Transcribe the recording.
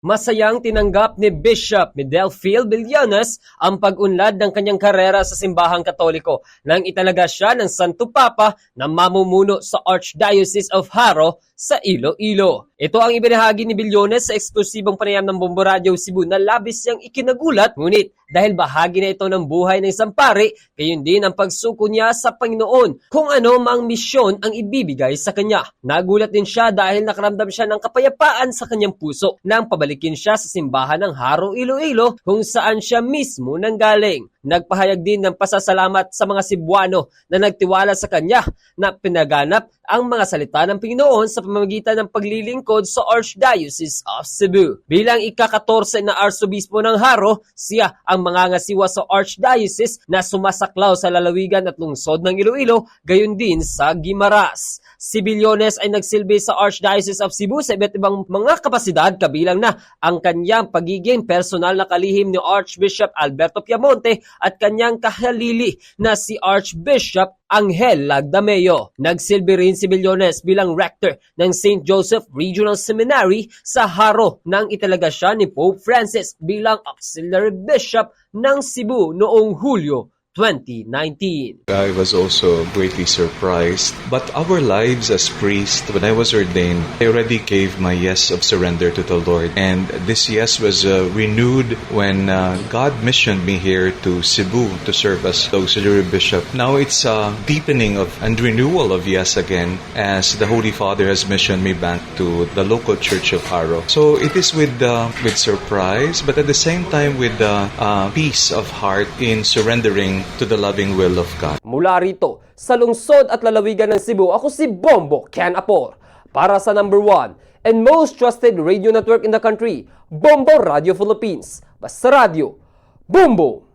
Masayang tinanggap ni Bishop Medelphil Villanes ang pag-unlad ng kanyang karera sa simbahang katoliko nang italaga siya ng Santo Papa na mamumuno sa Archdiocese of Haro sa Iloilo. Ito ang ibinahagi ni Villones sa eksklusibong panayam ng Bombo Radio Cebu na labis niyang ikinagulat ngunit dahil bahagi na ito ng buhay ng isang pare, gayon din ang pagsuko niya sa Panginoon kung ano mang misyon ang ibibigay sa kanya. Nagulat din siya dahil nakaramdam siya ng kapayapaan sa kanyang puso nang pabalikin siya sa simbahan ng Haro Iloilo kung saan siya mismo nanggaling. Nagpahayag din ng pasasalamat sa mga Cebuano na nagtiwala sa kanya na pinaganap ang mga salita ng Panginoon sa pamamagitan ng paglilingkod sa Archdiocese of Cebu. Bilang ika-14 na Arsobispo ng Haro, siya ang mangangasiwa sa Archdiocese na sumasaklaw sa lalawigan at lungsod ng Iloilo, gayon din sa Guimaras. Si Bilyones ay nagsilbi sa Archdiocese of Cebu sa iba't ibang mga kapasidad kabilang na ang kanyang pagiging personal na kalihim ni Archbishop Alberto Piamonte at kanyang kahalili na si Archbishop Angel Lagdameo. Nagsilbi rin si Bilyones bilang rector ng St. Joseph Regional Seminary sa Haro nang italaga siya ni Pope Francis bilang auxiliary bishop ng Cebu noong Hulyo 2019. I was also greatly surprised. But our lives as priests, when I was ordained, I already gave my yes of surrender to the Lord. And this yes was uh, renewed when uh, God missioned me here to Cebu to serve as the auxiliary bishop. Now it's a deepening of and renewal of yes again as the Holy Father has missioned me back to the local church of Haro. So it is with uh, with surprise, but at the same time with uh, uh, peace of heart in surrendering to the loving will of God. Mula rito, sa lungsod at lalawigan ng Cebu, ako si Bombo Ken Apor. Para sa number one and most trusted radio network in the country, Bombo Radio Philippines. Basta Radio, Bombo!